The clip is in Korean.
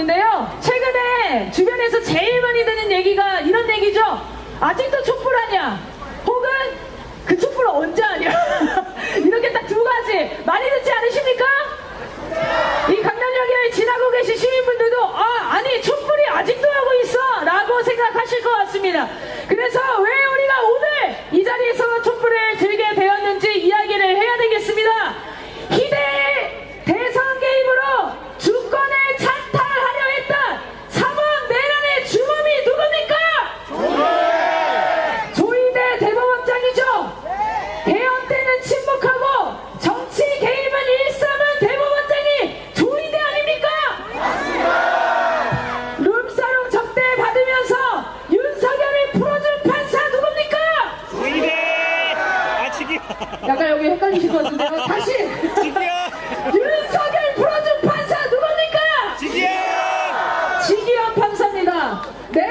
있는데요. 최근에 주변에서 제일 많이 듣는 얘기가 이런 얘기죠. 아직도 촛불하냐? 혹은 그 촛불 언제 하냐? 이렇게 딱 두 가지 많이 듣지 않으십니까? 이 강남역에 지나고 계신 시민분들도 아 아니 촛불이 아직도 하고 있어 라고 생각하실 것 같습니다. 그래서 정치인은 침묵하고 정치 개입을 일삼은 대법원장이 조인대 아닙니까? 맞습니다. 룸사롱 적대 받으면서 윤석열을 풀어준 판사 누굽니까? 조인대 아치기 약간 여기 헷갈리신 것 같은데요 다시 윤석열 풀어준 판사 누굽니까? 지기현 지기현 판사입니다 네